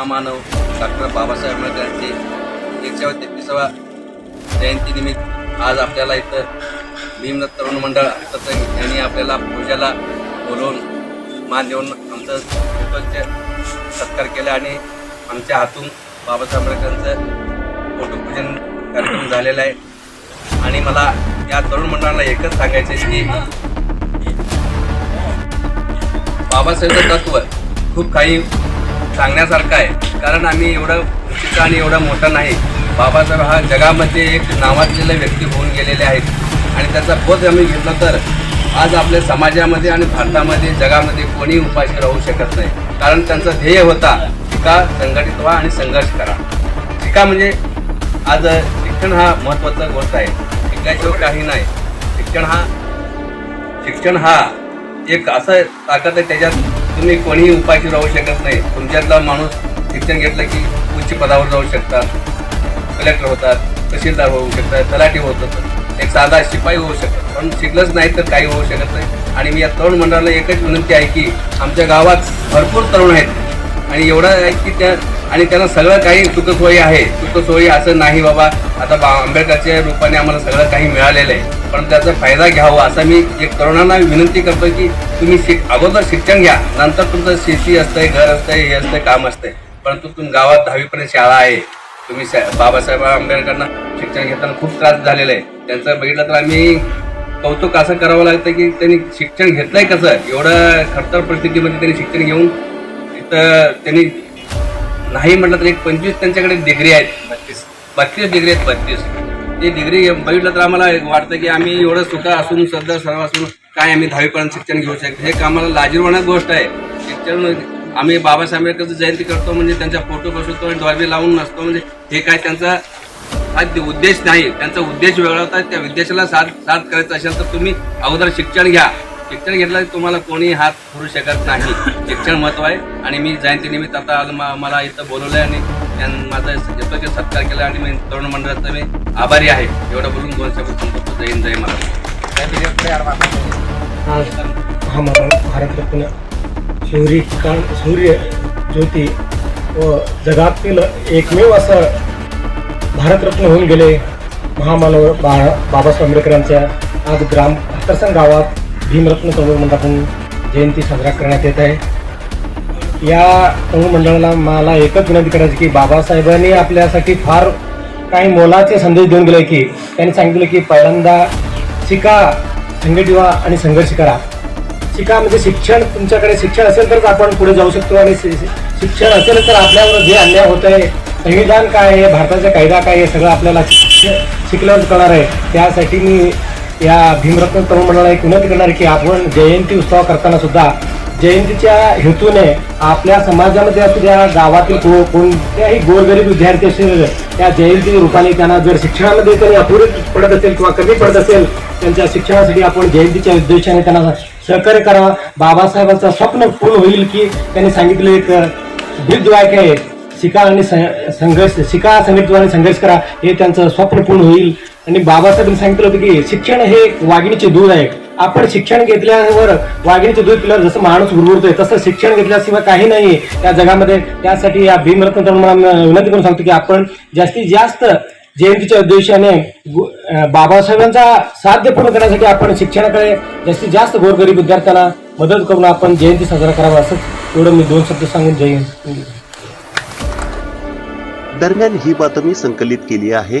महामानव डॉक्टर बाबासाहेब आंबेडकरांचे एकशे तेहतीसावा जयंतीनिमित्त आज आपल्याला इथं भीमनाथ तरुण मंडळ तसं यांनी आपल्याला पूजाला बोलवून मान देऊन आमचं फोटोचे सत्कार केला आणि आमच्या हातून बाबासाहेब आंबेडकरांचं फोटोपूजन कार्यक्रम झालेला आहे. आणि मला या तरुण मंडळाला एकच सांगायचं आहे की बाबासाहेबचं तत्व खूप काही सांगण्यासारखं आहे. कारण आम्ही एवढं उंचीचा आणि एवढा मोठा नाही. बाबासाहेब हा जगामध्ये एक नावाजलेला व्यक्ती होऊन गेलेले आहेत. आणि त्याचा बोध आम्ही घेतला तर आज आपल्या समाजामध्ये आणि भारतामध्ये जगामध्ये कोणी उपाशी राहू शकत नाही. कारण त्यांचा ध्येय होता टीका संघटित व्हा आणि संघर्ष करा. टीका म्हणजे आज शिक्षण हा महत्त्वाचा गोष्ट आहे. शिकल्याशिवाय काही नाही. शिक्षण हा शिक्षण हा एक असं ताकद आहे त्याच्यात तुम्ही कोणीही उपाशी राहू शकत नाही. तुमच्यातला माणूस शिक्षण घेतलं की उच्च पदावर जाऊ शकतात. कलेक्टर होतात तहसीलदार होऊ शकतात तलाठी होतात. एक साधा शिपाई होऊ शकतात. पण शिकलंच नाही तर काही होऊ शकत नाही. आणि मी या तरुण मंडळाला एकच विनंती आहे की आमच्या गावात भरपूर तरुण आहेत. आणि एवढं आहे की त्या आणि त्यांना सगळं काही सुखसोयी आहे. सुखसोयी असं नाही बाबा. आता बा आंबेडकरच्या रूपाने आम्हाला सगळं काही मिळालेलं आहे. पण त्याचा फायदा घ्यावा असा मी एक तरुणांना विनंती करतो की तुम्ही शिक अगोदर शिक्षण घ्या. नंतर तुमचं शेती असतंय घर असतंय हे असतंय काम असतंय. परंतु तुम्ही गावात दहावीपर्यंत शाळा आहे. तुम्ही सा- बाबासाहेब आंबेडकरांना शिक्षण घेताना खूप त्रास झालेला आहे. त्यांचं बघितलं तर आम्ही कौतुक असं करावं लागतं की त्यांनी शिक्षण घेतलंय कसं? एवढं खडतर परिस्थितीमध्ये त्यांनी शिक्षण घेऊन इथं त्यांनी नाही म्हटलं तर एक पंचवीस त्यांच्याकडे डिग्री आहेत. बत्तीस. बत्तीस डिग्री आहेत बत्तीस. ते डिग्री बघितलं तर आम्हाला वाटतं की आम्ही एवढं सुख असून सध्या सर्व असून काय आम्ही दहावीपर्यंत शिक्षण घेऊ शकतो? हे आम्हाला लाजीरवाणा गोष्ट आहे. शिक्षण आम्ही बाबासाहेब आंबेडकरचं जयंती करतो म्हणजे त्यांचा फोटो बसवतो आणि डॉल्बी लावून नसतो म्हणजे हे काय त्यांचा हा ते उद्देश नाही. त्यांचा उद्देश वेगळा होता. त्या उद्देशाला साथ साथ करायचं असेल तर तुम्ही अगोदर शिक्षण घ्या. शिक्षण घेतलं तुम्हाला कोणी हात करू शकत नाही. शिक्षण महत्त्व आहे. आणि मी जयंतीनिमित्त आता आज मला इथं बोलवलं आहे आणि त्यांनी माझा यथोचित सत्कार केला आणि मी तरुण मंडळाचा मी आभारी आहे. एवढं बोलून दोन शब्द संपतो जय हिंद जय महाराज आज हा भारतरत्न शौर्य सूर्य ज्योती व जगातील एकमेव असं भारतरत्न होऊन गेले. महामानव बा बाबासाहेब आंबेडकरांच्या आज ग्राम हत्तरसंग गावात भीमरत्न तरुण जयंती साजरा करण्यात येत आहे. या तरुण मंडळाला मला एकच विनंती करायची की बाबासाहेबांनी आपल्यासाठी फार काही मोलाचे संदेश देऊन गेले की त्यांनी सांगितलं की पहिल्यांदा शिका संघटित व्हा आणि संघर्ष करा. शिका म्हणजे शिक्षण तुमच्याकडे शिक्षण असेल तरच आपण पुढे जाऊ शकतो आणि शि- शिक्षण असेल तर आपल्यावर जे अन्याय होत आहे संविधान काय आहे भारताचा कायदा काय आहे सगळं आपल्याला शिकल्यावर कळणार आहे. त्यासाठी मी या भीमरत्न तरुण मंडळाला एक विनंती करणार आहे की आपण जयंती उत्सव करताना सुद्धा जयंतीच्या हेतूने आपल्या समाजामध्ये असू द्या गावातील को- कोणत्याही गोरगरीब विद्यार्थी असेल त्या जयंती रूपाने त्यांना जर शिक्षणामध्ये त्यांनी अपुरे पडत असेल किंवा कमी पडत असेल त्यांच्या शिक्षणासाठी आपण जयंतीच्या उद्देशाने त्यांना सहकार्य करावा बाबासाहेबांचं स्वप्न पूर्ण होईल की त्यांनी सांगितलं एक ब्रीद आहे शिका आणि सं- संघर्ष शिका संघटित आणि संघर्ष करा. हे त्यांचं स्वप्न पूर्ण होईल. आणि बाबासाहेबांनी सांगितलं होतं की शिक्षण हे वाघिणीचे दूध आहे. आपण शिक्षण घेतल्यावर वाघिणीचे दूध पिल्यावर जसं माणूस गुरगुरतोय तसं शिक्षण घेतल्याशिवाय काही नाही त्या जगामध्ये त्यासाठी या भीमरत्न तरुण मला विनंती करून सांगतो की आपण जास्तीत जास्त जयंतीच्या उद्देशाने गु- बाबासाहेबांचा साध्य पूर्ण करण्यासाठी आपण शिक्षणाकडे जास्तीत जास्त गोरगरीब विद्यार्थ्यांना मदत करून आपण जयंती साजरा करावा असं एवढं मी दोन शब्द सांगून जय दरम्यान ही बातमी संकलित केली आहे.